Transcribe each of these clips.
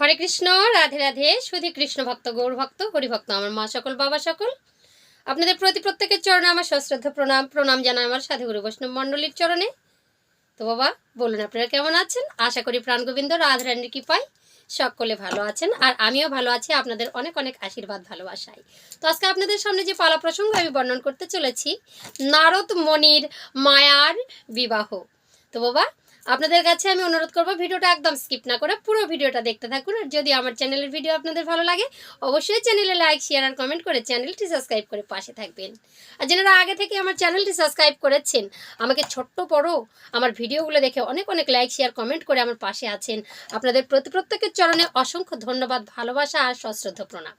হরে কৃষ্ণ, রাধে রাধে সুধী কৃষ্ণ ভক্ত, গৌর ভক্ত, হরিভক্ত, আমার মা সকল, বাবা সকল। আপনাদের প্রতি প্রত্যেকের চরণে আমার সশ্রদ্ধ প্রণাম প্রণাম জানাই আমার সাধু গুরু বৈষ্ণব মণ্ডলীর চরণে। তো বাবা, বলুন আপনারা কেমন আছেন? আশা করি প্রাণগোবিন্দ রাধারানীর কৃপায় সকলে ভালো আছেন, আর আমিও ভালো আছি আপনাদের অনেক অনেক আশীর্বাদ ভালোবাসাই তো আজকে আপনাদের সামনে যে পালা প্রসঙ্গ আমি বর্ণন করতে চলেছি, নারদ মণির মায়ার বিবাহ। তো বাবা আপনাদের কাছে আমি অনুরোধ করব ভিডিওটা একদম স্কিপ না করে পুরো ভিডিওটা দেখতে থাকুন। আর যদি আমার চ্যানেলের ভিডিও আপনাদের ভালো লাগে, অবশ্যই চ্যানেলে লাইক শেয়ার আর কমেন্ট করে চ্যানেলটি সাবস্ক্রাইব করে পাশে থাকবেন। আর যারা আগে থেকে আমার চ্যানেলটি সাবস্ক্রাইব করেছেন, আমাকে ছোট্ট বড় আমার ভিডিওগুলো দেখে অনেক অনেক লাইক শেয়ার কমেন্ট করে আমার পাশে আছেন। আপনাদের প্রতি প্রত্যেকের চরণে অসংখ্য ধন্যবাদ, ভালোবাসা আর সশ্রদ্ধ প্রণাম।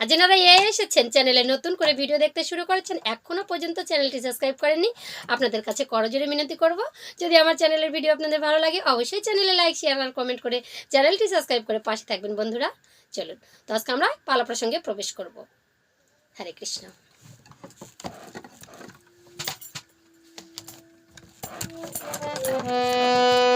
আর যেনারা এ এসেছেন চ্যানেলে নতুন করে ভিডিও দেখতে শুরু করেছেন এখনও পর্যন্ত চ্যানেলটি সাবস্ক্রাইব করেননি, আপনাদের কাছে করজোরে মিনতি করব। যদি আমার চ্যানেলের ভিডিও আপনাদের ভালো লাগে, অবশ্যই চ্যানেলে লাইক শেয়ার আর কমেন্ট করে চ্যানেলটি সাবস্ক্রাইব করে পাশে থাকবেন বন্ধুরা। চলুন, তো আজকে আমরা পালা প্রসঙ্গে প্রবেশ করব। হরে কৃষ্ণ। পধমক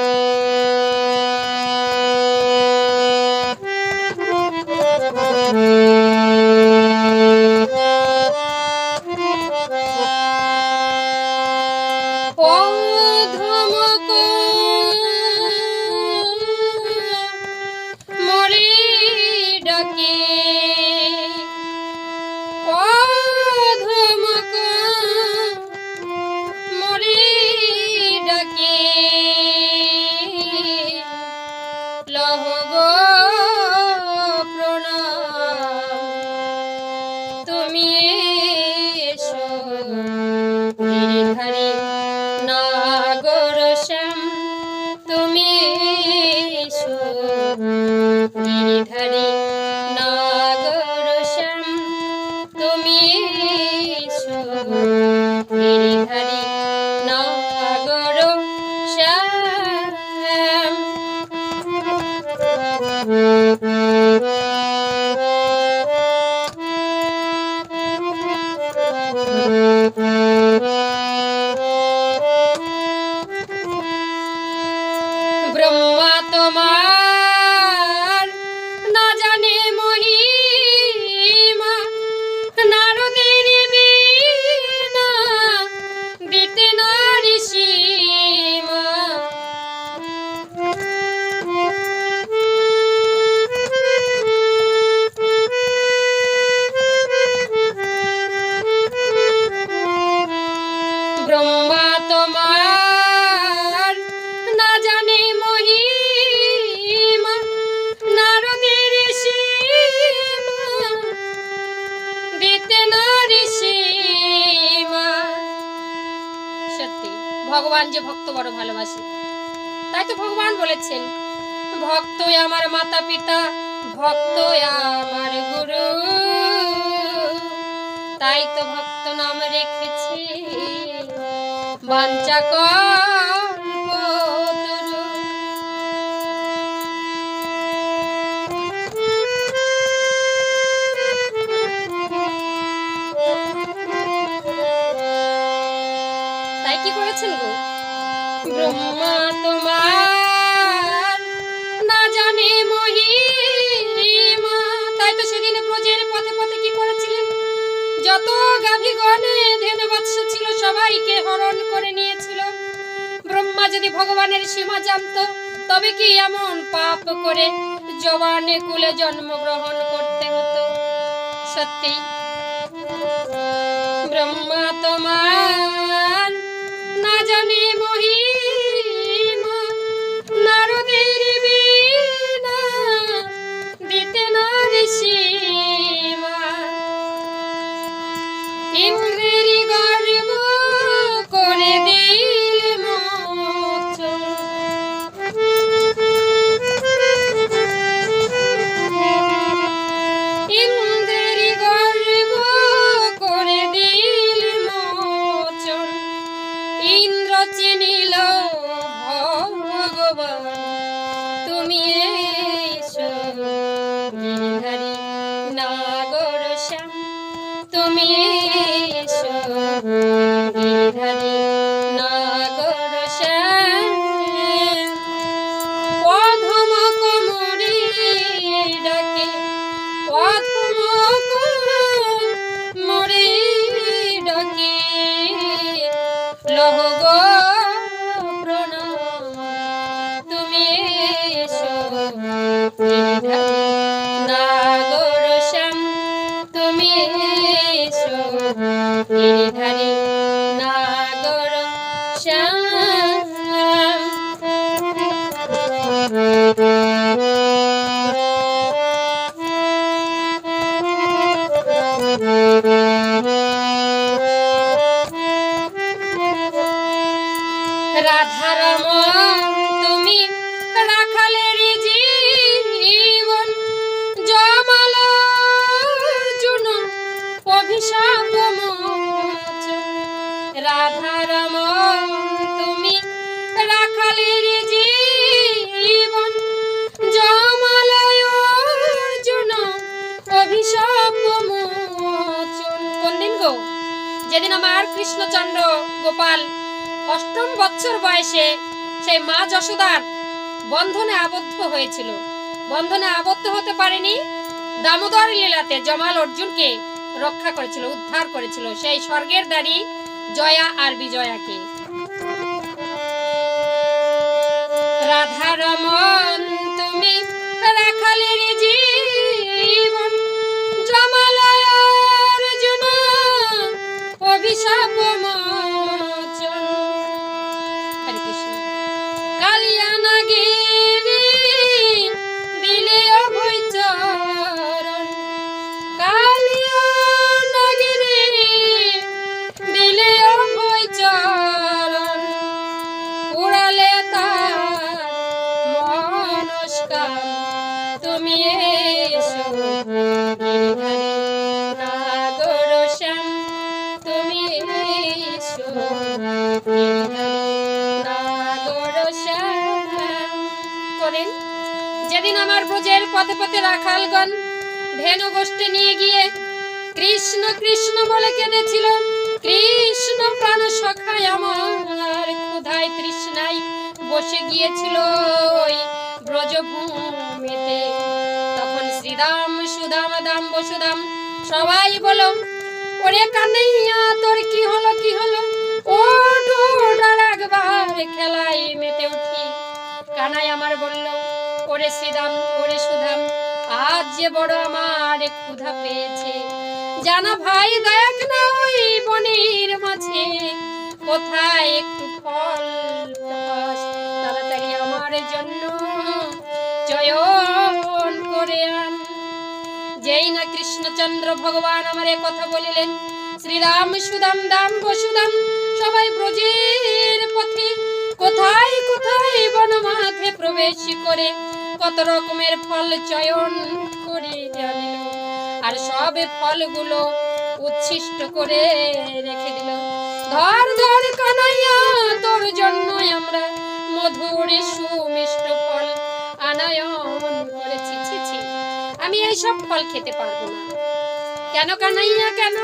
বাঞ্চা তাই কি করেছেন গো? ব্রহ্মা তোমার যত গাভীগণে ধেনু বৎস ছিল, সবাইকে হরণ করে নিয়েছিল। ব্রহ্মা যদি ভগবানের সীমা জানতো, তবে কি এমন পাপ করে জবানে কুলে জন্মগ্রহণ করতে হতো? সত্যি? ব্রহ্মা তোমার না জানে মহিমা যশোদার বন্ধনে আবদ্ধ হয়েছিল। বন্ধনে আবদ্ধ হতে পারেনি, দামোদর লীলাতে জমাল অর্জুনকে রক্ষা করেছিল, উদ্ধার করেছিল সেই স্বর্গের দাড়ি জয়া আর বিজয়াকে। রাধারমন তুমি রাখালের জীবন, জমালয় অভিশাপ রাখালগণ ধেনু গোষ্ঠী নিয়ে গিয়ে কৃষ্ণ কৃষ্ণ বলে কেঁদেছিল। কৃষ্ণ প্রাণ সখায় আমার ক্ষুধায় তৃষ্ণায় বসে গিয়েছিল ওই ব্রজভূমিতে। তখন শ্রীরাম সুদাম, দাম, বসুদাম সবাই বলো, ওরে কানাইয়া, তোর কি হলো কি হলো? ও ডোডার একবার খেলায় মেতে উঠি। কানাই আমার বলল, ওরে শ্রীরাম ওরে সুধাম আজ যে বড় আমার ক্ষুধা পেয়েছে, জানা ভাই, দেখ না ওই বনের মাঝে কোথায় একটু ফল তাড়াতাড়ি আমার জন্য চয়ন করে আন। যেই না কৃষ্ণচন্দ্র ভগবান আমার কথা বলিলেন, শ্রীরাম সুদাম, দাম বসুদাম, সবাই ব্রজের পথে কোথায় কোথায় বনমাঝে প্রবেশ করে কত রকমের ফল চয়ন করে আনিল আর সব ফলগুলো উচ্ছিষ্ট করে রেখে দিল ধর ধর কানাইয়া, তোর জন্য আমরা মধুর সুমিষ্ট ফল আনায়ন করেছি। ছি আমি এই সব ফল খেতে পারব না। কেন কানাইয়া, কেন?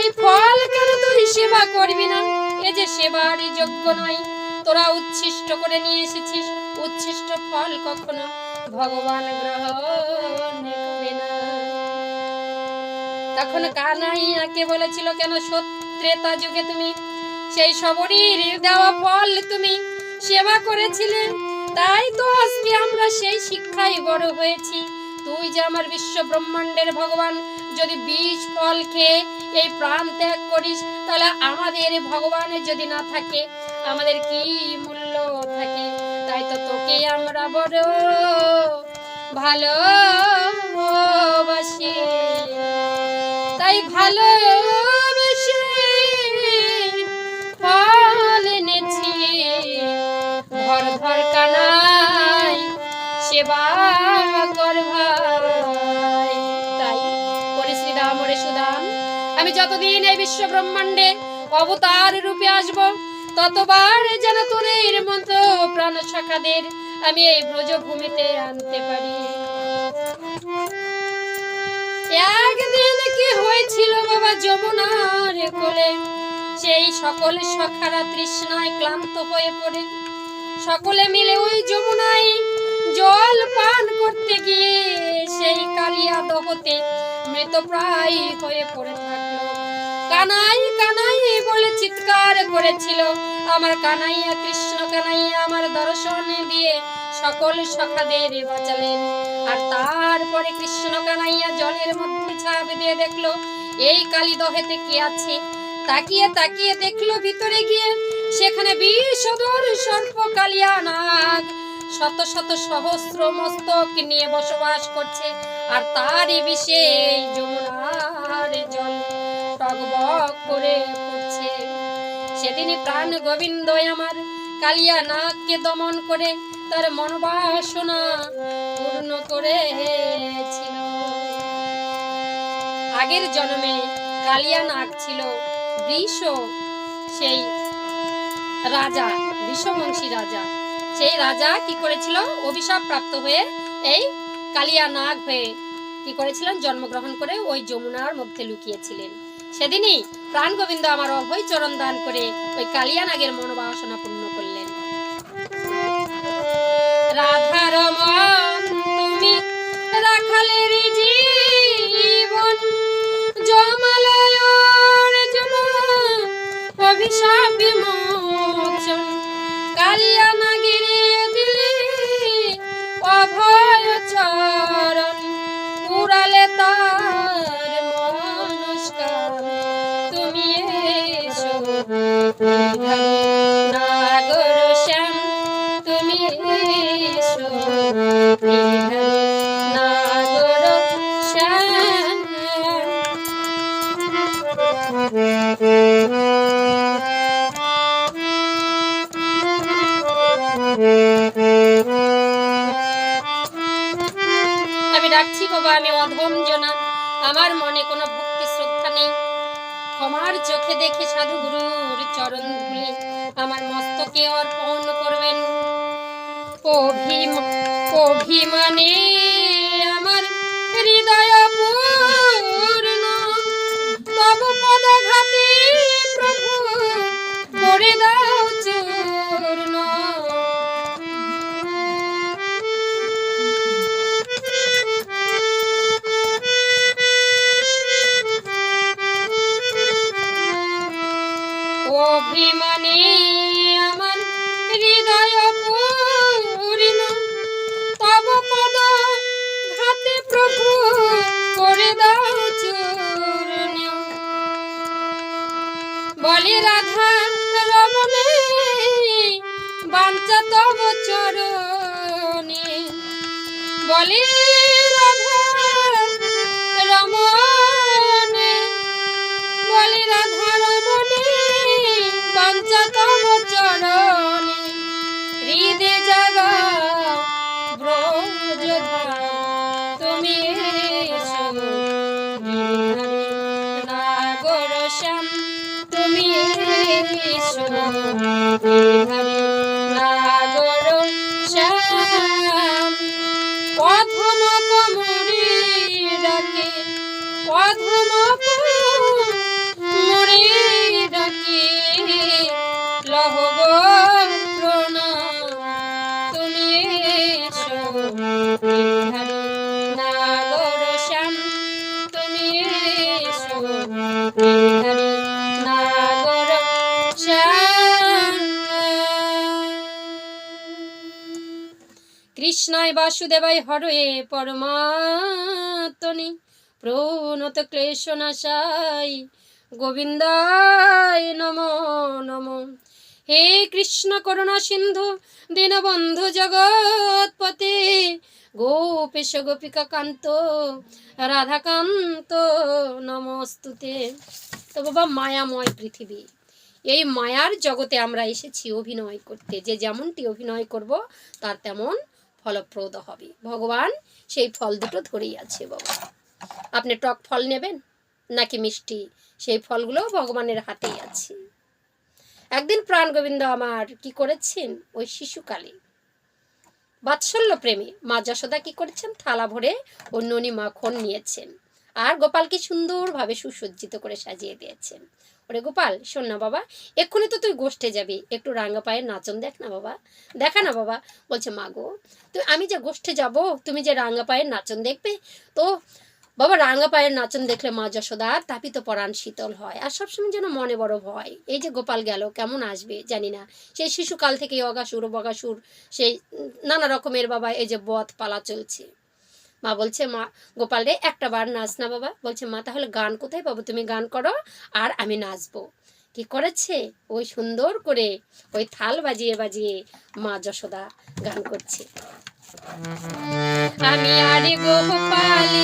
এই ফল কেন তুই সেবা করবি না? এ যে সেবার যোগ্য নয়। তোরা উচ্ছিষ্ট করে নিয়ে এসেছিস। উচ্ছিষ্ট ফল কখনো ভগবান গ্রহণ তখন কানাইয়াকে বলেছিল, কেন সত্রেতা যুগে তুমি সেই সবরীর দেওয়া ফল তুমি সেবা করেছিলে? তাই তো আজকে আমরা সেই শিক্ষায় বড় হয়েছি। তুই যে আমার বিশ্ব ব্রহ্মাণ্ডের ভগবান, যদি বীজ ফল খেয়ে এই প্রাণ ত্যাগ করিস, তাহলে আমাদের ভগবানের যদি না থাকে, আমাদের কি মূল্য থাকে? তাই তো তোকে আমরা বড় ভালো ভালোবাসি। তাই ভালো সেবা তাই আমি যতদিন এই বিশ্ব ব্রহ্মাণ্ডে অবতার রূপে আসব ততবার যেন তোদের মতো প্রাণ শাখাদের আমি এই ব্রজভূমিতে আনতে পারি। একদিন কি হয়েছিল বাবা যমুনার কোলে? সেই সকল সখারা তৃষ্ণায় ক্লান্ত হয়ে পড়ে। সকলে মিলে ওই যমুনায় জল পান করতে গিয়ে সে গর্ভবতী মৃত প্রায় হয়ে পড়ে থাকল কানাই কানাই বলে চিৎকার করেছিল। আমার কানাইয়া, কৃষ্ণ কানাইয়া আমার দর্শন দিয়ে সকল সখাদের বাঁচালেন। আর তারপরে কৃষ্ণ কানাইয়া জলের মধ্যে ঝাঁপ দিয়ে দেখল, এই কালী দহেতে কি আছে? তাকিয়ে তাকিয়ে দেখল ভিতরে গিয়ে সেখানে বিষধর সর্প কালিয়া নাগ। শত শত সহস্র মস্তক নিয়ে বসবাস করছে, আর তারই এই যমুনার জল। সেদিনই প্রাণ গোবিন্দ আমার কালিয়া নাগকে দমন করে তার মনোবাসনা পূর্ণ করেছিল আগের জন্মে কালিয়া নাগ ছিল বৃষ, সেই রাজা বিষবংশী রাজা। সেই রাজা কি করেছিল? অভিশাপ প্রাপ্ত হয়ে এই কালিয়া নাগ হয়ে কি করেছিলেন? জন্মগ্রহণ করে ওই যমুনার মধ্যে লুকিয়েছিলেন। সেদিনই প্রাণ গোবিন্দ আমার অভয় চরণ দান করে ওই কালিয়া নাগের মনোবাসনা পূর্ণ করলেন। রাখালের কালিয়া নাগিরে দিলে অভয় চরণ আমি ডাকছি বাবা আমি অধম জনা। আমার মনে কোনো ক্ষমার চোখে দেখে সাধু গুরুর চরণ ধুলে আমার মস্তকে অর্পণ করবেন। অভিম, অভিমানে আমার হৃদয় পূর্ণ। তব পদঘাতে প্রভু করে দাও তব চরণে বলে কৃষ্ণায় বাসুদেবায় হরে পরমাত্মনি প্রণত ক্লেশ নাশাই গোবিন্দায় নম নম। হে কৃষ্ণ করুণা সিন্ধু, দীনবন্ধু জগৎপতে। গোপেশ গোপিকা কান্ত রাধাকান্ত নমস্তুতে। তো বাবা, মায়াময় পৃথিবী। এই মায়ার জগতে আমরা এসেছি অভিনয় করতে। যে যেমনটি অভিনয় করব, তার তেমন ফলপ্রদ হবে। ভগবান সেই ফল দুটো ধরেই আছে বাবা। আপনি টক ফল নেবেন নাকি মিষ্টি? সেই ফলগুলো ভগবানের হাতেই আছে। একদিন প্রাণ গোবিন্দ আমার কি করেছেন? ওই শিশুকালে। বাৎসল্য প্রেমী মা যশোদা কি করেছেন? থালা ভরে ও ননি মাখন নিয়েছেন। আর গোপালকে সুন্দরভাবে সুসজ্জিত করে সাজিয়ে দিয়েছেন। ওরে গোপাল, শোন না বাবা, এক্ষুনি তো তুই গোষ্ঠে যাবি। একটু রাঙা পায়ের নাচন দেখ না বাবা। দেখা না বাবা, বলছে, মা গো তুই আমি যে গোষ্ঠে যাব, তুমি যে রাঙা পায়ের নাচন দেখবে, তো বাবা রাঙা পায়ের নাচন দেখলে মা যশোদার তাপিত পরাণ শীতল হয়। আর সবসময় যেন মনে বড় ভয়। এই যে গোপাল গেল, কেমন আসবে জানি না। সেই শিশুকাল থেকে অগাসুর, বগাসুর, সেই নানা রকমের বাবা এই যে বধ পালা চলছে। মা বলছে, মা, গোপাল রে, একটা বার নাচ না বাবা। বলছে, মা, তাহলে গান কোথায় পাবো? তুমি গান করো আর আমি নাচবো। কি করেছে? ওই সুন্দর করে, ওই থাল বাজিয়ে বাজিয়ে মা যশোদা গান করছে। আমি আরে গোপালি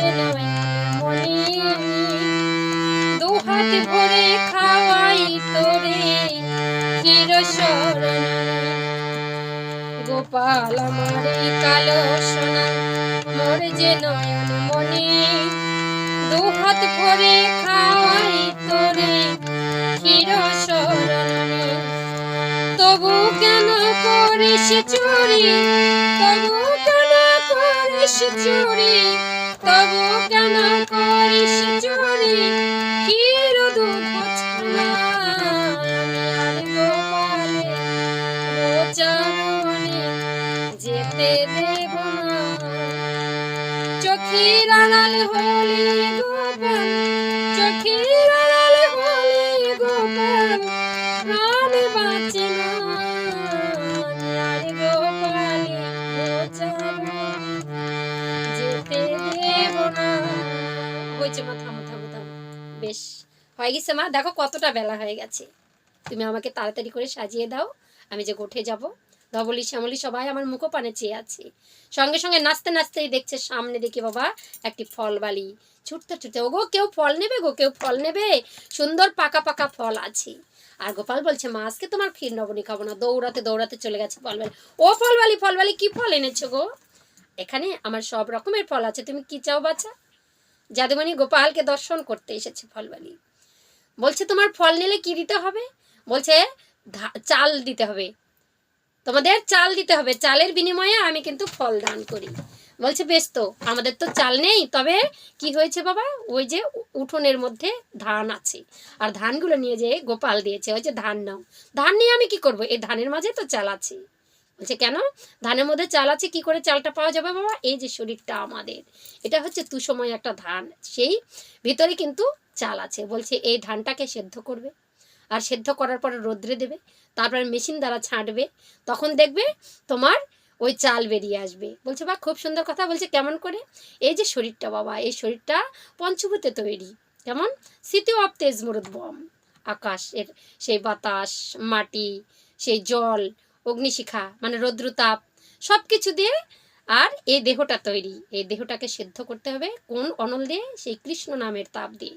মোর যে নয় মনে দু হাত ভরে খাওয়াই তোরে ক্ষীর গোপাল আমার কালো সোনা মোর যে নয়ন মনে দু হাত ভরে খাওয়াই তোরে ক্ষীর তবু কেন করিস চুরি? তবু কেন করিস চুরি? তবু কেন করিস চুরি? ক্ষীর দুধ যেতে চোখের আড়াল হলে হয়ে গেছে মা। দেখো কতটা বেলা হয়ে গেছে। তুমি আমাকে তাড়াতাড়ি করে সাজিয়ে দাও। আমি যে গোঠে যাব। ধবলি শ্যামলি সবাই আমার মুখোপানে চেয়ে আছে। সঙ্গে সঙ্গে নাচতে নাচতেই দেখছে সামনে দেখি বাবা একটি ফল বালি ছুটতে ছুটতে ও গো কেউ ফল নেবে গো? কেউ ফল নেবে? সুন্দর পাকা পাকা ফল আছে। আর গোপাল বলছে, মা, আজকে তোমার ক্ষীর নবনী খাব না। দৌড়াতে দৌড়াতে চলে গেছে ফলবালি। ও ফলবালি ফলবালি, কি ফল এনেছো গো? এখানে আমার সব রকমের ফল আছে। তুমি কি চাও বাচ্চা যাদুমণি গোপালকে দর্শন করতে এসেছে ফলবালি। বলছে, তোমার ফল নিলে কি দিতে হবে? বলছে চাল দিতে হবে। তোমাদের চাল দিতে হবে। চালের বিনিময়ে আমি কিন্তু ফল দান করি। বলছে, বেশ তো, আমাদের তো চাল নেই। তবে কি হয়েছে বাবা? ওই যে উঠোনের মধ্যে ধান আছে। আর ধানগুলো নিয়ে যে গোপাল দিয়েছে। ওই যে ধান নাও। ধান নিয়ে আমি কি করব? এই ধানের মাঝে তো চাল আছে। বলছে, কেন? ধানের মধ্যে চাল আছে, কি করে চালটা পাওয়া যাবে বাবা? এই যে শরীরটা আমাদের। এটা হচ্ছে তুসময় একটা ধান। সেই ভিতরে কিন্তু চাল আছে। বলছে, এই ধানটাকে সেদ্ধ করবে। আর সেদ্ধ করার পরে রোদ্রে দেবে, তারপরে মেশিন দ্বারা ছাঁটবে। তখন দেখবে তোমার ওই চাল বেরিয়ে আসবে। বলছে বা খুব সুন্দর কথা। বলছে, কেমন করে? এই যে শরীরটা, বাবা, এই শরীরটা পঞ্চভূতে তৈরি। কেমন? স্মৃতি অফ তেজ মরুদ বম আকাশের সেই বাতাস, মাটি, সেই জল, অগ্নিশিখা মানে রৌদ্রতাপ সব কিছু দিয়ে আর এই দেহটা তৈরি। এই দেহটাকে সেদ্ধ করতে হবে কোন অনল দিয়ে সেই কৃষ্ণ নামের তাপ দিয়ে।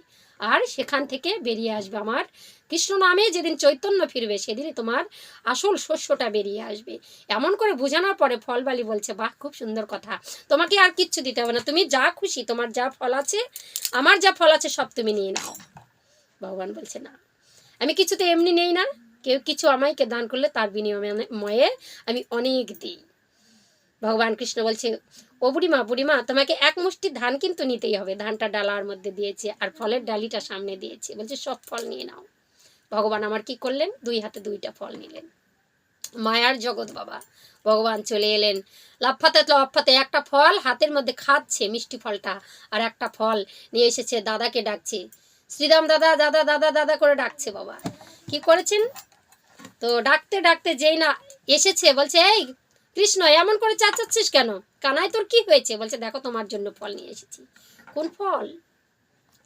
আর সেখান থেকে বেরিয়ে আসবে আমার কৃষ্ণ নামে যেদিন চৈতন্য ফিরবে সেদিনই তোমার আসল শস্যটা বেরিয়ে আসবে। এমন করে বোঝানোর পরে ফলবালি বলছে, বাহ, খুব সুন্দর কথা। তোমাকে আর কিচ্ছু দিতে হবে না। তুমি যা খুশি, তোমার যা ফল আছে, আমার যা ফল আছে সব তুমি নিয়ে নাও। ভগবান বলছে, না, আমি কিছু তো এমনি নেই না। কেউ কিছু আমাকে দান করলে তার বিনিময়ে আমি অনেক দিই। ভগবান কৃষ্ণ বলছে, ও বুড়িমা বুড়িমা, তোমাকে এক মুষ্টি ধান কিন্তু নিতেই হবে। ধানটা ডালার মধ্যে দিয়েছে আর ফলের ডালিটা সামনে দিয়েছে। বলছে, সব ফল নিয়ে নাও। ভগবান আমার কি করলেন? দুই হাতে দুইটা ফল নিলেন। মায়ার জগৎ বাবা, ভগবান চলে এলেন। লাফাতে লাফাতে একটা ফল হাতের মধ্যে খাচ্ছে মিষ্টি ফলটা, আর একটা ফল নিয়ে এসেছে, দাদাকে ডাকছে। শ্রীরাম দাদা দাদা দাদা দাদা করে ডাকছে বাবা। কি করেছেন? তো ডাকতে ডাকতে যেই না এসেছে, বলছে, এই কৃষ্ণ, এমন করে চাচাচ্ছিস কেন? কানাই, তোর কি হয়েছে? বলছে, দেখো, তোমার জন্য ফল নিয়ে এসেছি। কোন ফল?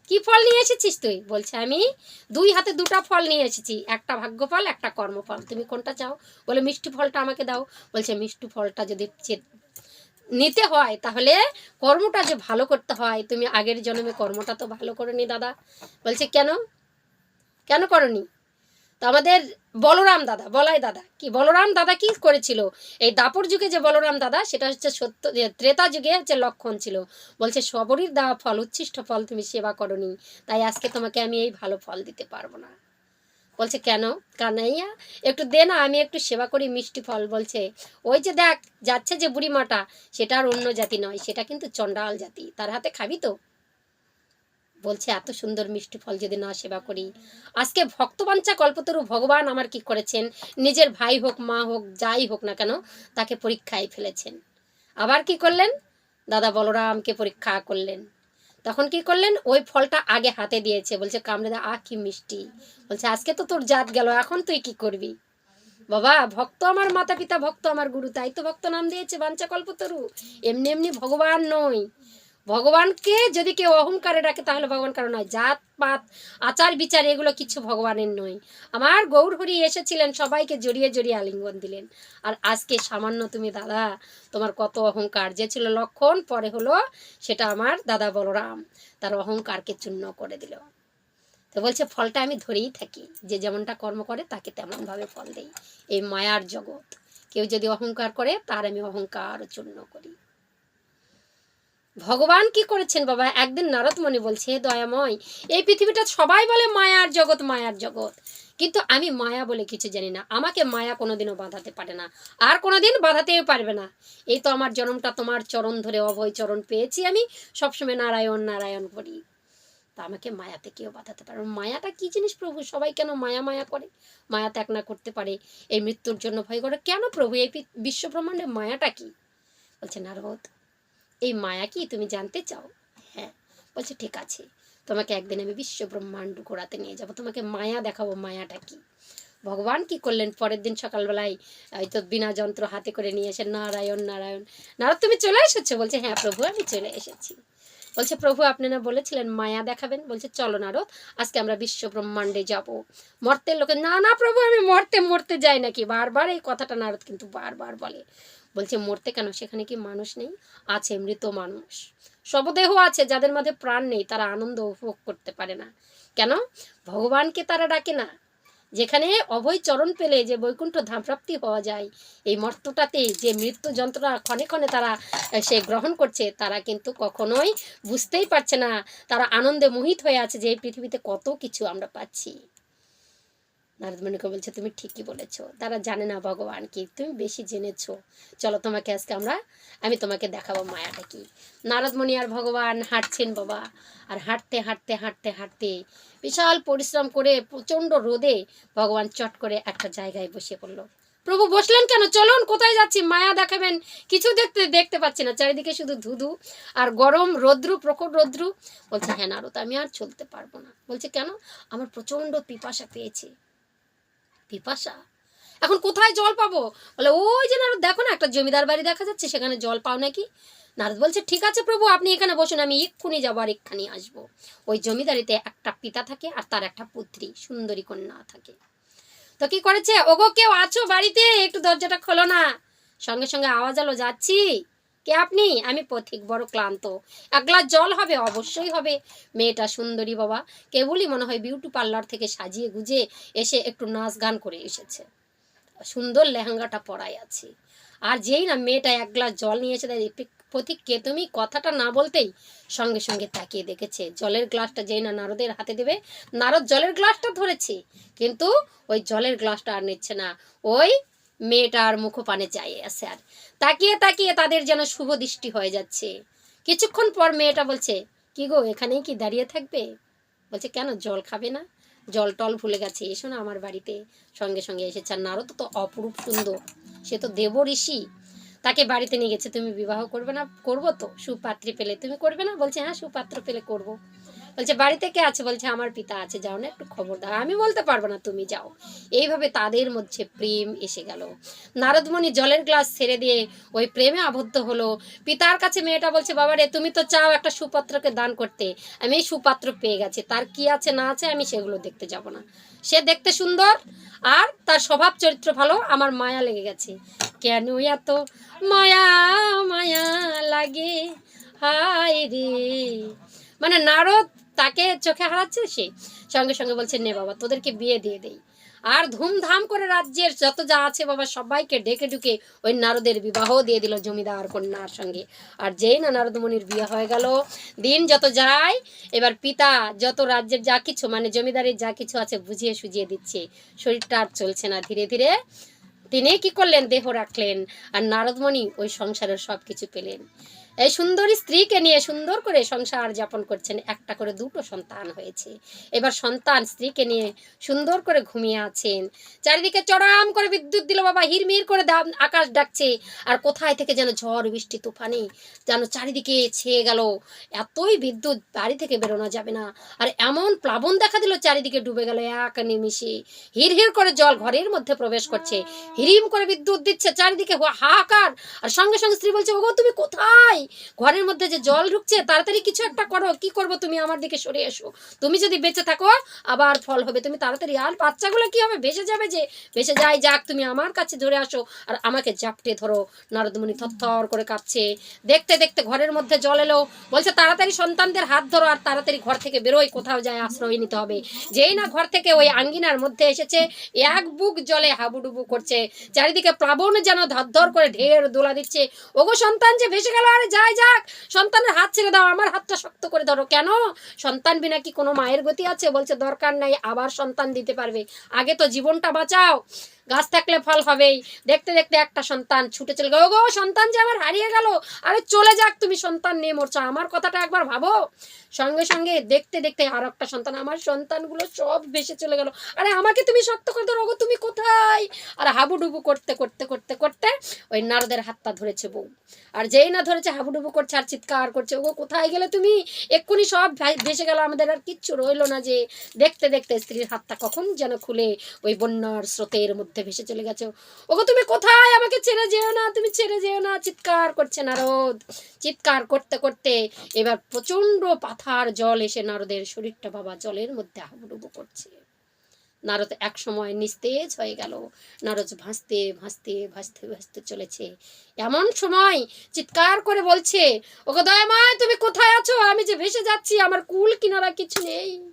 কি ফল নিয়ে এসেছিস তুই? বলছে, আমি দুই হাতে দুটো ফল নিয়ে এসেছি। একটা ভাগ্যফল, একটা কর্মফল। তুমি কোনটা চাও? বলে, মিষ্টি ফলটা আমাকে দাও। বলছে, মিষ্টি ফলটা যদি নিতে হয়, তাহলে কর্মটা যে ভালো করতে হয়, তুমি আগের জন্মে কর্মটা তো ভালো করনি, দাদা। বলছে, কেন? কেন করনি? তো আমাদের বলরাম দাদা, বলাই দাদা। কি, বলরাম দাদা কি করেছিল? এই দাপর যুগে যে বলরাম দাদা, সেটা হচ্ছে সত্য ত্রেতা যুগে হচ্ছে লক্ষণ ছিল। বলছে সবরই দেওয়া ফল, উচ্ছিষ্ট ফল তুমি সেবা করনি, তাই আজকে তোমাকে আমি এই ভালো ফল দিতে পারব না। বলছে, কেন? কানাইয়া, একটু দে না, আমি একটু সেবা করি মিষ্টি ফল। বলছে, ওই যে দেখ, যাচ্ছে যে বুড়ি মাটা সেটা আর অন্য জাতি নয়, সেটা কিন্তু চণ্ডাল জাতি। তার হাতে খাবি তো? বলছে, এত সুন্দর মিষ্টি ফল যদি না সেবা করি। আজকে ভক্তবাঞ্চা কল্পতরু ভগবান আমার কি করেছেন? নিজের ভাই হোক, মা হোক, যাই হোক না কেন, তাকে পরীক্ষায় ফেলেছেন। আবার কি করলেন? দাদা বলরামকে পরীক্ষা করলেন। তখন কি করলেন? ওই ফলটা আগে হাতে দিয়েছে। বলছে, কামড়ে দা আ কি মিষ্টি। বলছে, আজকে তো তোর জাত গেল, এখন তুই কি করবি? বাবা, ভক্ত আমার মাতা পিতা ভক্ত আমার গুরু, তাই তো ভক্ত নাম দিয়েছে বাঞ্চা কল্পতরু। এমনি এমনি ভগবান নয় ভগবানকে যদি কেউ অহংকারে ডাকে তাহলে ভগবান কারণ নয়? জাত, পাত, আচার, বিচার, এগুলো কিছু ভগবানের নয়। আমার গৌর হরি এসেছিলেন, সবাইকে জড়িয়ে জড়িয়ে আলিঙ্গন দিলেন। আর আজকে সামান্য তুমি দাদা, তোমার কত অহংকার? যে ছিল লক্ষণ, পরে হলো সেটা আমার দাদা বলরাম। তার অহংকারকে চূর্ণ করে দিল। তো বলছে, ফলটা আমি ধরেই থাকি। যে যেমনটা কর্ম করে, তাকে তেমনভাবে ফল দেই। এই মায়ার জগৎ। কেউ যদি অহংকার করে, তার আমি অহংকার চূর্ণ করি। ভগবান কি করেছেন বাবা? একদিন নারদমণি বলছে, "হে দয়াময়, এই পৃথিবীটা সবাই বলে মায়ার জগৎ মায়ার জগৎ। কিন্তু আমি মায়া বলে কিছু জানি না। আমাকে মায়া কোনোদিনও বাঁধাতে পারে না। আর কোনোদিন বাঁধাতেও পারবে না। এই তো আমার জন্মটা তোমার চরণ ধরে, অভয় চরণ পেয়েছি আমি। সবসময় নারায়ণ নারায়ণ করি। তা আমাকে মায়াতে কেউ বাঁধাতে পারে মায়াটা কি জিনিস প্রভু? সবাই কেন মায়া মায়া করে? মায়া ত্যাগ না করতে পারে। এই মৃত্যুর জন্য ভয় করে। কেন প্রভু? এই বিশ্ব ব্রহ্মাণ্ডে মায়াটা কি? বলছে নারদ। এই মায়া কি তুমি জানতে চাও? হ্যাঁ বলছে, ঠিক আছে। তোমাকে একদিন আমি বিশ্ব ব্রহ্মাণ্ড ঘোরাতে নিয়ে যাব। তোমাকে মায়া দেখাবো, মায়াটা কি? ভগবান কি করলেন? পরের দিন সকালবেলায় এই তো বিনা যন্ত্র হাতে করে নিয়ে এসে নারায়ণ নারায়ণ নারদ তুমি চলে এসেছ? বলছে হ্যাঁ প্রভু, আমি চলে এসেছি। বলছে, প্রভু, আপনি না বলেছিলেন মায়া দেখাবেন? বলছে, চলো নারদ, আজকে আমরা বিশ্ব ব্রহ্মাণ্ডে যাব। মর্তের লোকে, না না প্রভু, আমি মরতে মরতে যাই নাকি? বারবার এই কথাটা নারদ কিন্তু বারবার বলে। বলছে, মরতে কেন? সেখানে কি মানুষ নেই? আছে, মৃত মানুষ। শবদেহ আছে, যাদের মধ্যে প্রাণ নেই, তারা আনন্দ উপভোগ করতে পারে না। কেন? ভগবানকে তারা ডাকে না? যেখানে অভয় চরণ পেলে যে বৈকুণ্ঠ ধাম প্রাপ্তি হওয়া যায়, এই মর্তটাতে যে মৃত্যু যন্ত্রণা ক্ষণে ক্ষণে তারা সে গ্রহণ করছে, তারা কিন্তু কখনোই বুঝতেই পারছে না। তারা আনন্দে মোহিত হয়ে আছে যে এই পৃথিবীতে কত কিছু আমরা পাচ্ছি। নারদমণিকে বলছে, তুমি ঠিকই বলেছ। তারা জানে না ভগবান কি। তুমি বেশি জেনেছো। চলো তোমাকে আজকে আমরা, আমি তোমাকে দেখাবো মায়াটা কি। নারদমণি আর ভগবান হাঁটছেন বাবা। আর হাঁটতে হাঁটতে হাঁটতে হাঁটতে বিশাল পরিশ্রম করে প্রচণ্ড রোদে ভগবান চট করে একটা জায়গায় বসে পড়ল। প্রভু, বসলেন কেন? চলুন, কোথায় যাচ্ছি? মায়া দেখাবেন। কিছু দেখতে দেখতে পাচ্ছি না। চারিদিকে শুধু ধুধু আর গরম রৌদ্রু প্রকট রৌদ্রু। বলছে হ্যাঁ নারদ, আমি আর চলতে পারব না। বলছে, কেন? আমার প্রচণ্ড পিপাসা পেয়েছে। পিপাসা। এখন কোথায় জল পাবো? বলে, ওই যে নারদ, দেখো না, একটা জমিদার বাড়ি দেখা যাচ্ছে, সেখানে জল পাও নাকি? নারদ বলছে, ঠিক আছে প্রভু, আপনি এখানে বসুন, আমি এক্ষুনি যাব আর এক্ষুনি আসব। ওই জমিদারিতে একটা পিতা থাকে আর তার একটা পুত্রী, সুন্দরী কন্যা থাকে। তো কি করেছে? ওগো, কেউ আছো বাড়িতে? একটু দরজাটা খোলো না। সঙ্গে সঙ্গে আওয়াজ আলো, যাচ্ছি। কে আপনি? আমি পথিক, বড় ক্লান্ত। এক গ্লাস জল হবে, অবশ্যই হবে। মেয়েটা সুন্দরী বাবা। কেবলই মনে হয় বিউটি পার্লার থেকে সাজিয়ে গুজে এসে একটু নাচ গান করে এসেছে। সুন্দর লেহেঙ্গাটা পরাই আছে। আর যেই না মেয়েটা এক গ্লাস জল নিয়ে এসে দেয় পথিক কে তুমি? কথাটা না বলতেই সঙ্গে সঙ্গে তাকিয়ে দেখেছে। জলের গ্লাসটা যেই না নারদের হাতে দেবে, নারদ জলের গ্লাসটা ধরেছে। কিন্তু ওই জলের গ্লাসটা আর নিচ্ছে না। ওই মেয়েটার মুখপানে চাই আছে আর। তাকিয়ে তাকিয়ে তাদের যেন শুভ দৃষ্টি হয়ে যাচ্ছে। কিছুক্ষণ পর মেয়েটা বলছে, কি গো, এখানেই কি দাঁড়িয়ে থাকবে? বলছে, কেন, জল খাবে না? জল টল ভুলে গেছে, এসো না আমার বাড়িতে। সঙ্গে সঙ্গে এসেছে। আর নারদ তো অপরূপ সুন্দর, সে তো দেব ঋষি। তাকে বাড়িতে নিয়ে গেছে, তুমি বিবাহ করবে না, করব তো? সুপাত্রী পেলে তুমি করবে না? বলছে হ্যাঁ সুপাত্র পেলে করব। বলছে, বাড়িতে কে আছে? বলছে, আমার পিতা আছে, যাও না, একটু খবর দাও। আমি বলতে পারব না, তুমি যাও। এইভাবে তাদের মধ্যে প্রেম এসে গেল। নারদমণি জলের গ্লাস ছেড়ে দিয়ে ওই প্রেমে আবদ্ধ হলো। পিতার কাছে মেয়েটা বলছে, বাবা রে, তুমি তো চাও একটা সুপাত্রকে দান করতে। আমি এই সুপাত্র পেয়ে গেছি, তার কি আছে না আছে আমি সেগুলো দেখতে যাব না। সে দেখতে সুন্দর, আর তার স্বভাব চরিত্র ভালো, আমার মায়া লেগে গেছে। কেন এত মায়া মায়া লাগে? হায় রে! মানে নারদ তাকে চোখে হারাচ্ছে সে? সঙ্গে সঙ্গে বলছে, নে বাবা, তোদেরকে বিয়ে দিয়ে দেই। আর ধুমধাম করে রাজ্যের যত যা আছে বাবা, সবাইকে ডেকে ঢুকে ওই নারদের বিবাহ দিয়ে দিল জমিদার কন্যার সঙ্গে। আর যেই না নারদমণির বিয়ে হয়ে গেল, দিন যত যায়, এবার পিতা যত রাজ্যের যা কিছু মানে জমিদারের যা কিছু আছে বুঝিয়ে সুঝিয়ে দিচ্ছে। শরীরটা আর চলছে না ধীরে ধীরে। তিনি কি করলেন? দেহ রাখলেন। আর নারদমণি ওই সংসারের সব কিছু পেলেন। এই সুন্দরী স্ত্রীকে নিয়ে সুন্দর করে সংসার যাপন করছেন। একটা করে দুটো সন্তান হয়েছে। এবার সন্তান স্ত্রীকে নিয়ে সুন্দর করে ঘুমিয়ে আছেন। চারিদিকে চড়াম করে বিদ্যুৎ দিল বাবা, হিরমির করে আকাশ ডাকছে। আর কোথায় থেকে যেন ঝড়, বৃষ্টি, তুফানি যেন চারিদিকে ছেয়ে গেল। এতই বিদ্যুৎ বাড়ি থেকে বেরোনো যাবে না। আর এমন প্লাবন দেখা দিল, চারিদিকে ডুবে গেল এক নিমিষে। হির হির করে জল ঘরের মধ্যে প্রবেশ করছে। হিরিম করে বিদ্যুৎ দিচ্ছে, চারিদিকে হাহাকার। আর সঙ্গে সঙ্গে স্ত্রী বলছে, ওগো, তুমি কোথায়? ঘরের মধ্যে যে জল ঢুকছে, তাড়াতাড়ি কিছু একটা করো। কি করব তুমি? আমার দিকে সরে এসো। তুমি যদি বেঁচে থাকো, আবার ফল হবে। তুমি তাড়াতাড়ি আর বাচ্চাগুলো কি হবে? ভেসে যাবে যে? ভেসে যায় যাক, তুমি আমার কাছে ধরে আসো। আর আমাকে জাপটে ধরো। নারদমণি থরথর করে কাঁপছে। দেখতে দেখতে ঘরের মধ্যে জল এলো। বলছে, তাড়াতাড়ি সন্তানদের হাত ধরো আর তাড়াতাড়ি ঘর থেকে বেরোয় কোথাও যায় আশ্রয় নিতে হবে। যেই না ঘর থেকে ওই আঙ্গিনার মধ্যে এসেছে, এক বুক জলে হাবুডুবু করছে। চারিদিকে প্লাবন যেন ধর করে ঢের দোলা দিচ্ছে। ওগো সন্তান যে ভেসে গেল, আরে যাই যাক, সন্তানের হাত ছেড়ে দাও, আমার হাতটা শক্ত করে ধরো। কেন? সন্তান বিনা কি কোনো মায়ের গতি আছে? বলছে, দরকার নাই, আবার সন্তান দিতে পারবে। আগে তো জীবনটা বাঁচাও, গাছ থাকলে ফল হবেই। দেখতে দেখতে একটা সন্তান ছুটে চলে গেল গো, সন্তান যে আমার হারিয়ে গেল। আরে চলে যাক তুমি, সন্তান নিয়ে মরছো। আমার কথাটা একবার ভাবো। সঙ্গে সঙ্গে দেখতে দেখতে আর একটা সন্তান, আমার সন্তানগুলো সব ভেসে চলে গেল। আরে আমাকে তুমি শক্ত করে ধরো গো তুমি কোথায়? আর হাবুডুবু করতে করতে করতে করতে ওই নারদের হাতটা ধরেছে বউ। আর যেই না ধরেছে হাবুডুবু করছে আর চিৎকার করছে। ওগো, কোথায় গেলে তুমি? এক্ষুনি সব ভেসে গেল। আমাদের আর কিচ্ছু রইল না যে, দেখতে দেখতে স্ত্রীর হাতটা কখন যেন খুলে ওই বন্যার স্রোতের মধ্যে ভেসে চলে গেছে। ওগো, তুমি কোথায়? আমাকে ছেড়ে যেও না, তুমি ছেড়ে যেও না। চিৎকার করছে নারদ। চিৎকার করতে করতে এবার প্রচণ্ড পাথার জল এসে নারদের শরীরটা বাবা জলের মধ্যে হাবুডুবু করছে। নারদ এক সময় নিস্তেজ হয়ে গেল। নারদ ভাসতে ভাসতে ভাসতে ভাসতে চলেছে। এমন সময় চিৎকার করে বলছে, ওগো দয়াময়, তুমি কোথায় আছো? আমি যে ভেসে যাচ্ছি, আমার কুল কিনারা কিছু নেই।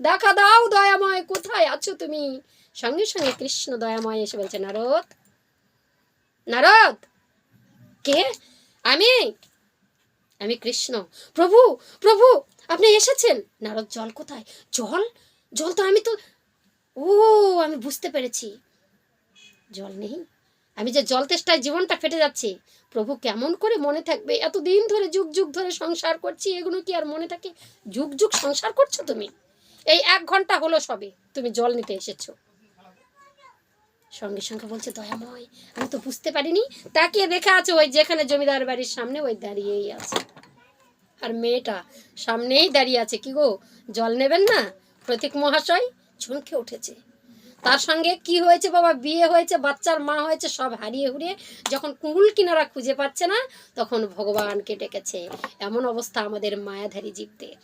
দেখা দাও দয়াময়, কোথায় আছো তুমি? সঙ্গে সঙ্গে কৃষ্ণ দয়াময় এসে বলছে, নারদ নারদ, কে? আমি আমি কৃষ্ণ। প্রভু প্রভু, আপনি এসেছেন? নারদ, জল কোথায়? জল? জল তো আমি তো ও আমি বুঝতে পেরেছি। জল নেই। আমি যে জল তেষ্টায় জীবনটা ফেটে যাচ্ছে, প্রভু কেমন করে মনে থাকবে? এতদিন ধরে যুগ যুগ ধরে সংসার করছি, এগুলো কি আর মনে থাকে? যুগ যুগ সংসার করছ তুমি? এই এক ঘণ্টা হলো সবে, তুমি জল নিতে এসেছ। সঙ্গে সঙ্গে বলছে, দয়াময়, আমি তো বুঝতে পারিনি। তাকিয়ে দেখে আছে ওই যেখানে জমিদার বাড়ির সামনে, ওই দাঁড়িয়েই আছে। আর মেয়েটা সামনেই দাঁড়িয়ে আছে। কি গো, জল নেবেন না? প্রতীক মহাশয়? চমকে উঠেছে। তার সঙ্গে কি হয়েছে বাবা? বিয়ে হয়েছে, বাচ্চার মা হয়েছে, সব হারিয়ে হুড়িয়ে যখন কুল কিনারা খুঁজে পাচ্ছে না, তখন ভগবানকে ডেকেছে। এমন অবস্থা আমাদের মায়াধারী জীবদের।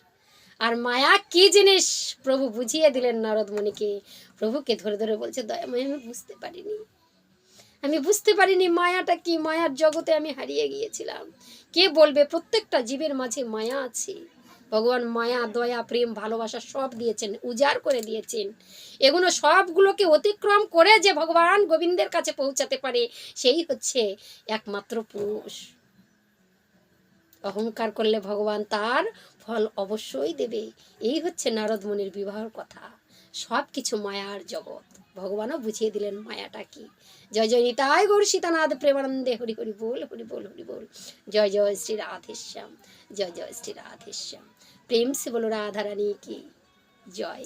আর মায়া কি জিনিস? প্রভু বুঝিয়ে দিলেন নারদমণিকে। প্রভুকে ধরে ধরে বলছে দয়াময় আমি বুঝতে পারিনি। আমি বুঝতে পারিনি মায়াটা কি। মায়ার জগতে আমি হারিয়ে গিয়েছিলাম। কে বলবে? প্রত্যেকটা জীবের মাঝে মায়া আছে। ভগবান মায়া, দয়া, প্রেম, ভালোবাসা সব দিয়েছেন, উজাড় করে দিয়েছেন। এগুলো সবগুলোকে অতিক্রম করে যে ভগবান গোবিন্দের কাছে পৌঁছাতে পারে, সেই হচ্ছে একমাত্র পুরুষ। অহংকার করলে ভগবান তার ফল অবশ্যই দেবে। এই হচ্ছে নারদমণির বিবাহর কথা। সব কিছু মায়ার জগৎ। ভগবানও বুঝিয়ে দিলেন মায়াটা কি। জয় জয় নিতাই গৌর সীতানাথ, প্রেমানন্দে হরি হরি বল হরি বল হরি বল। জয় জয় শ্রী রাধেশ্যাম। জয় জয় শ্রী রাধেশ্যাম। প্রেম সে বলো রাধারানী কি? জয়।